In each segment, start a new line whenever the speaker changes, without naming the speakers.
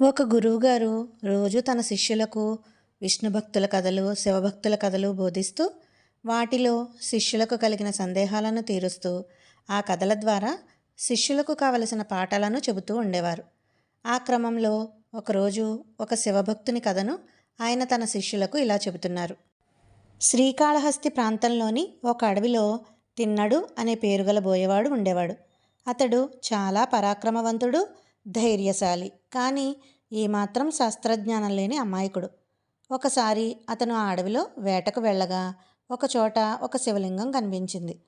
ఒక గురువుగారు రోజు తన శిష్యులకు విష్ణు భక్తుల కథలు శివభక్తుల కథలు బోధిస్తూ వాటిలో శిష్యులకు కలిగిన సందేహాలను తీరుస్తూ ఆ కథల ద్వారా శిష్యులకు కావలసిన పాఠాలను చెబుతూ ఉండేవారు. ఆ క్రమంలో ఒకరోజు ఒక శివభక్తుని కథను ఆయన తన శిష్యులకు ఇలా చెబుతున్నారు. శ్రీకాళహస్తి ప్రాంతంలోని ఒక అడవిలో తిన్నడు అనే పేరుగల బోయేవాడు ఉండేవాడు. అతడు చాలా పరాక్రమవంతుడు ధైర్యశాలి. కానీ ఏమాత్రం శాస్త్రజ్ఞానం లేని అమాయకుడు. ఒకసారి అతను ఆ అడవిలో వేటకు వెళ్ళగా ఒకచోట ఒక శివలింగం కనిపించింది.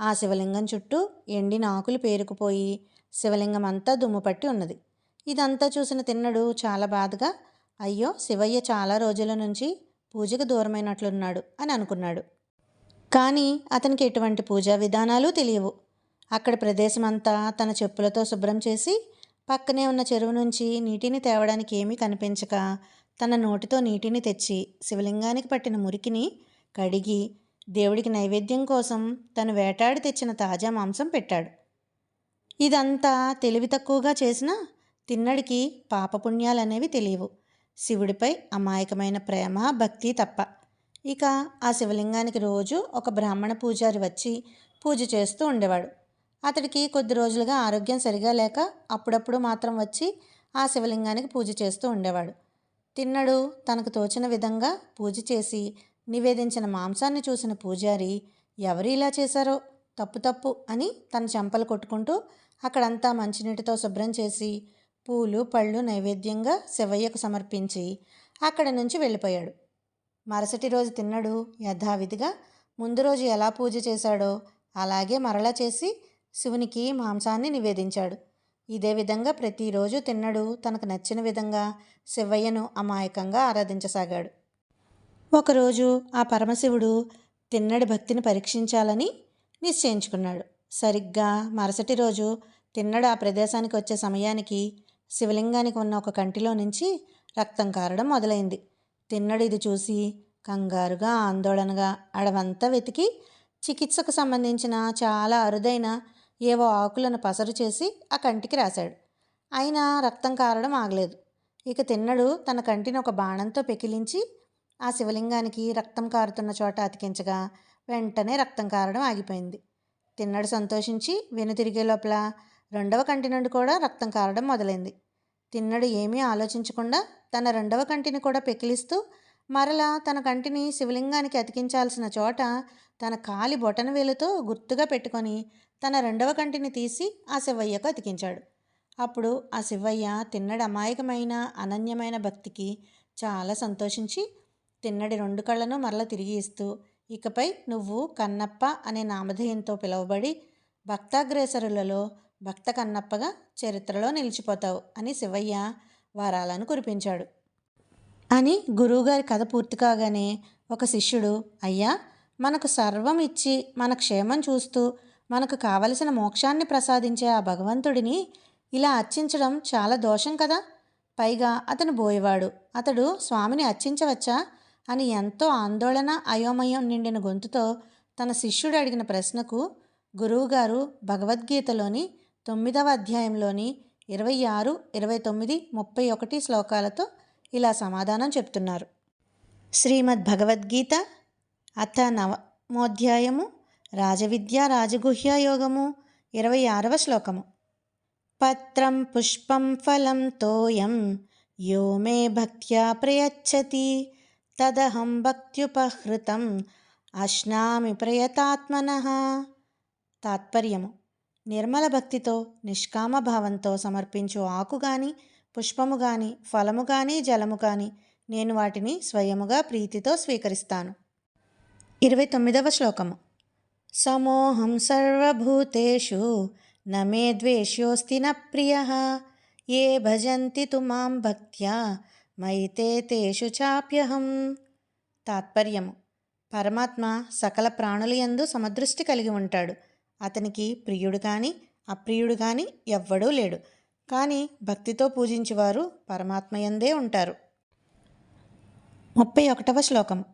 ఆ శివలింగం చుట్టూ ఎండిన ఆకులు పేరుకుపోయి శివలింగం అంతా దుమ్ము పట్టి ఉన్నది. ఇదంతా చూసిన తిన్నడు చాలా బాధగా అయ్యో శివయ్య చాలా రోజుల నుంచి పూజకు దూరమైనట్లున్నాడు అని అనుకున్నాడు. కానీ అతనికి ఎటువంటి పూజా విధానాలు తెలియవు. అక్కడ ప్రదేశమంతా తన చెప్పులతో శుభ్రం చేసి పక్కనే ఉన్న చెరువు నుంచి నీటిని తేవడానికి ఏమీ కనిపించక తన నోటితో నీటిని తెచ్చి శివలింగానికి పట్టిన మురికిని కడిగి దేవుడికి నైవేద్యం కోసం తను వేటాడి తెచ్చిన తాజా మాంసం పెట్టాడు. ఇదంతా తెలివి తక్కువగా చేసిన తిన్నడికి పాపపుణ్యాలనేవి తెలియవు. శివుడిపై అమాయకమైన ప్రేమ భక్తి తప్ప. ఇక ఆ శివలింగానికి రోజు ఒక బ్రాహ్మణ పూజారి వచ్చి పూజ చేస్తూ ఉండేవాడు. అతడికి కొద్ది రోజులుగా ఆరోగ్యం సరిగా లేక అప్పుడప్పుడు మాత్రం వచ్చి ఆ శివలింగానికి పూజ చేస్తూ ఉండేవాడు. తిన్నడు తనకు తోచిన విధంగా పూజ చేసి నివేదించిన మాంసాన్ని చూసిన పూజారి ఎవరు ఇలా చేశారో? తప్పు తప్పు అని తన చెంపలు కొట్టుకుంటూ అక్కడంతా మంచినీటితో శుభ్రం చేసి పూలు పళ్ళు నైవేద్యంగా శివయ్యకు సమర్పించి అక్కడి నుంచి వెళ్ళిపోయాడు. మరుసటి రోజు తిన్నడు యథావిధిగా ముందు రోజు ఎలా పూజ చేశాడో అలాగే మరలా చేసి శివునికి మాంసాన్ని నివేదించాడు. ఇదే విధంగా ప్రతిరోజు తిన్నడు తనకు నచ్చిన విధంగా శివయ్యను అమాయకంగా ఆరాధించసాగాడు. ఒకరోజు ఆ పరమశివుడు తిన్నడి భక్తిని పరీక్షించాలని నిశ్చయించుకున్నాడు. సరిగ్గా మరుసటి రోజు తిన్నడు ఆ ప్రదేశానికి వచ్చే సమయానికి శివలింగానికి ఉన్న ఒక కంటిలో నుంచి రక్తం కారడం మొదలైంది. తిన్నడు ఇది చూసి కంగారుగా ఆందోళనగా అడవంతా వెతికి చికిత్సకు సంబంధించిన చాలా అరుదైన ఏవో ఆకులను పసరు చేసి ఆ కంటికి రాశాడు. అయినా రక్తం కారడం ఆగలేదు. ఇక తిన్నడు తన కంటిని ఒక బాణంతో పెకిలించి ఆ శివలింగానికి రక్తం కారుతున్న చోట అతికించగా వెంటనే రక్తం కారడం ఆగిపోయింది. తిన్నడు సంతోషించి వెనుతిరిగే లోపల రెండవ కంటి నుండి కూడా రక్తం కారడం మొదలైంది. తిన్నడు ఏమీ ఆలోచించకుండా తన రెండవ కంటిని కూడా పెకిలిస్తూ మరలా తన కంటిని శివలింగానికి అతికించాల్సిన చోట తన కాలి బొటన వేలుతో గుర్తుగా పెట్టుకొని తన రెండవ కంటిని తీసి ఆ శివయ్యకు అతికించాడు. అప్పుడు ఆ శివయ్య తిన్నడి అమాయకమైన అనన్యమైన భక్తికి చాలా సంతోషించి తిన్నడి రెండు కళ్ళను మరల తిరిగి ఇస్తూ ఇకపై నువ్వు కన్నప్ప అనే నామధేయంతో పిలువబడి భక్తాగ్రేసరులలో భక్త కన్నప్పగా చరిత్రలో నిలిచిపోతావు అని శివయ్య వారాలను కురిపించాడు. అని గురువుగారి కథ పూర్తి కాగానే ఒక శిష్యుడు అయ్యా మనకు సర్వం ఇచ్చి మన క్షేమం చూస్తూ మనకు కావలసిన మోక్షాన్ని ప్రసాదించే ఆ భగవంతుడిని ఇలా అర్చించడం చాలా దోషం కదా? పైగా అతను బోయేవాడు. అతడు స్వామిని అర్చించవచ్చా? అని ఎంతో ఆందోళన అయోమయం నిండిన గొంతుతో తన శిష్యుడు అడిగిన ప్రశ్నకు గురువుగారు భగవద్గీతలోని తొమ్మిదవ అధ్యాయంలోని ఇరవై ఆరు ఇరవై తొమ్మిది ముప్పై ఒకటి శ్లోకాలతో ఇలా సమాధానం చెప్తున్నారు. శ్రీమద్ భగవద్గీత అథ నవమోధ్యాయము రాజవిద్య రాజగుహ్య యోగము ఇరవై ఆరవ శ్లోకము. పత్రం పుష్పం ఫలం తోయం యో మే భక్త్యా ప్రయచ్చతి తదహం భక్త్యుపహృతం అశ్నామి ప్రయతాత్మన. తాత్పర్యము. నిర్మల భక్తితో నిష్కామ భావంతో సమర్పించు ఆకు గాని పుష్పము గాని ఫలము గాని జలము గాని నేను వాటిని స్వయముగా ప్రీతితో స్వీకరిస్తాను. ఇరవై తొమ్మిదవ శ్లోకము. సమోహం సర్వభూతేషు న మే ద్వేష్యోస్తి న ప్రియ. ఏ భజంతి తు మాం భక్త్యా మైతే తేషు చాప్యహం. తాత్పర్యము పరమాత్మ సకల ప్రాణులయందు సమదృష్టి కలిగి ఉంటాడు. అతనికి ప్రియుడు కానీ అప్రియుడు కానీ ఎవ్వడూ లేడు. కానీ భక్తితో పూజించేవారు పరమాత్మయందే ఉంటారు. ముప్పై ఒకటవ శ్లోకం.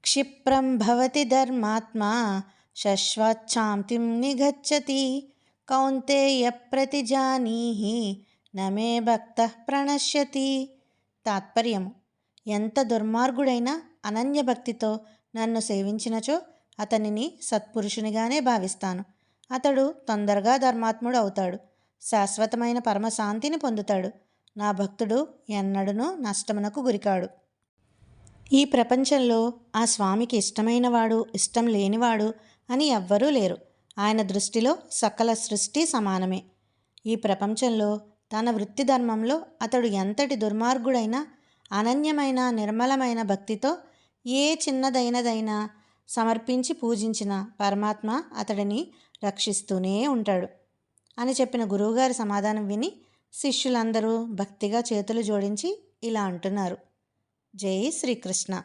క్షిప్రం భవతి ధర్మాత్మా శశ్వచ్ఛాంతిం నిగచ్చతి. కౌంతేయ ప్రతిజానీహి నమే భక్త ప్రణశ్యతి. తాత్పర్యము ఎంత దుర్మార్గుడైనా అనన్య భక్తితో నన్ను సేవించినచో అతనిని సత్పురుషునిగానే భావిస్తాను. అతడు తొందరగా ధర్మాత్ముడు అవుతాడు. శాశ్వతమైన పరమశాంతిని పొందుతాడు. నా భక్తుడు ఎన్నడనూ నష్టమునకు గురికాడు. ఈ ప్రపంచంలో ఆ స్వామికి ఇష్టమైనవాడు ఇష్టం లేనివాడు అని ఎవ్వరూ లేరు. ఆయన దృష్టిలో సకల సృష్టి సమానమే. ఈ ప్రపంచంలో తన వృత్తి ధర్మంలో అతడు ఎంతటి దుర్మార్గుడైనా అనన్యమైన నిర్మలమైన భక్తితో ఏ చిన్నదైనదైనా సమర్పించి పూజించిన పరమాత్మ అతడిని రక్షిస్తూనే ఉంటాడు అని చెప్పిన గురువుగారి సమాధానం విని శిష్యులందరూ భక్తిగా చేతులు జోడించి ఇలా అంటున్నారు. జై శ్రీకృష్ణ.